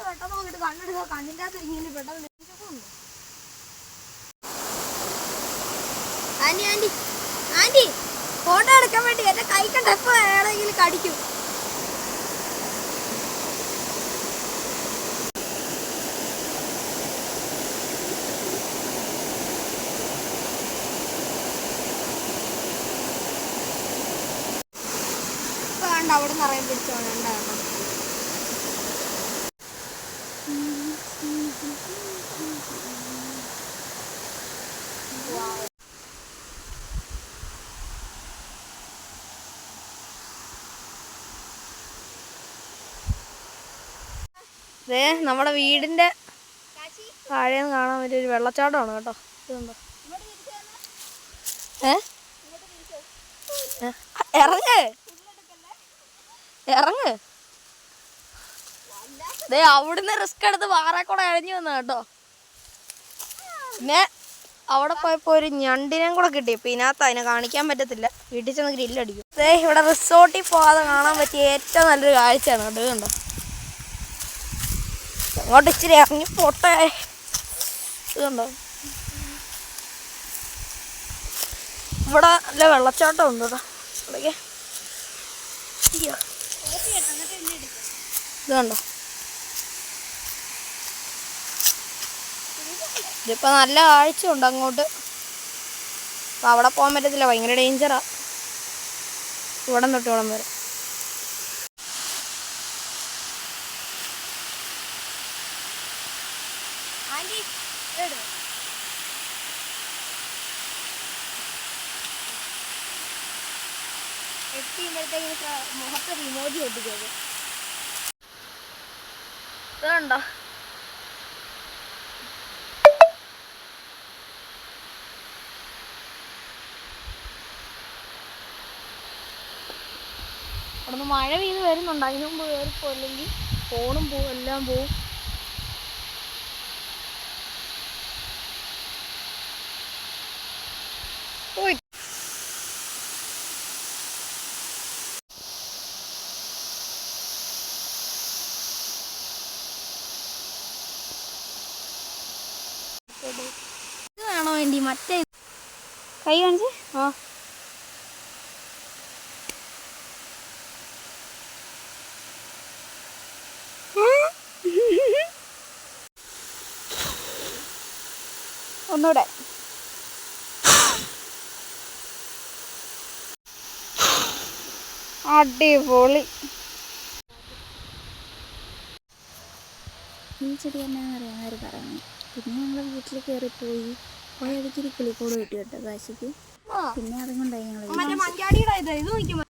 അകത്ത് പെട്ടെന്ന് നോക്കിയിട്ട് കണ്ണെടുക്കുക. കണ്ണിന്റെ അകത്ത് ഇങ്ങനെ പെട്ടെന്ന്. ആന്റി ആന്റി ആന്റി ഫോട്ടോ എടുക്കാൻ വേണ്ടി എന്റെ കൈ കണ്ട എപ്പോ ഏടെങ്കിലും കടിക്കും. അവിടെ നിന്ന് അറിയാൻ പിടിച്ചോണ്ടാ ദേ നമ്മുടെ വീടിന്റെ താഴെ കാണാൻ പറ്റിയ ഒരു വെള്ളച്ചാട്ടമാണ് കേട്ടോ? ഇറങ്ങ്. ഇറങ്ങ്. ദേ അവിടുന്ന് റിസ്ക് എടുത്ത് വാറെ കൂടെ അഴിഞ്ഞു വന്ന കേട്ടോ. പിന്നെ അവിടെ പോയപ്പോ ഒരു ഞണ്ടിനെയും കൂടെ കിട്ടി. ഇപ്പൊ ഇതിനകത്ത് അതിനെ കാണിക്കാൻ പറ്റത്തില്ല. വീട്ടിൽ ചെന്ന് ഗ്രില്ലടിക്കും. ദേ ഇവിടെ റിസോർട്ടിൽ പോകാതെ കാണാൻ പറ്റിയ ഏറ്റവും നല്ലൊരു കാഴ്ചയാണ് കേട്ടോ. കണ്ടോ? അങ്ങോട്ട് ഇച്ചിരി ഇറങ്ങി പോട്ടെ. ഇതുണ്ടോ ഇവിടെ നല്ല വെള്ളച്ചാട്ടം ഉണ്ട് ഇവിടെ ഇതുണ്ടോ അയ്യോ. ഇത് കണ്ടോ? ഇതിപ്പോ നല്ല ആഴ്ച ഉണ്ട് അങ്ങോട്ട്. അപ്പൊ അവിടെ പോകാൻ പറ്റത്തില്ല. ഭയങ്കര ഡേഞ്ചറാ. ഇവിടം തൊട്ട് ഇവിടം വരെ. ആന്റി എടു മഴ പെയ്ത് വരുന്നുണ്ട്. അതിനു മുമ്പ് വേറെ അല്ലെങ്കിൽ ഫോണും പോവും എല്ലാം പോവും പോയി ഇത് വേണോ വേണ്ടി? മറ്റേ കൈ കാണിച്ച്? ആ. ഒന്നുകൂടെ അടിപൊളി. ഈ ചെടി എന്നാ അറിയാവുന്നവർ പറഞ്ഞു പിന്നെ ഞങ്ങൾ വീട്ടിൽ കയറിപ്പോയി പോയ. ഇടയ്ക്ക് കിളിക്കൂട് കിട്ടി കേട്ടോ കാശിക്ക്. പിന്നെ അതുകൊണ്ടായി ഞങ്ങൾ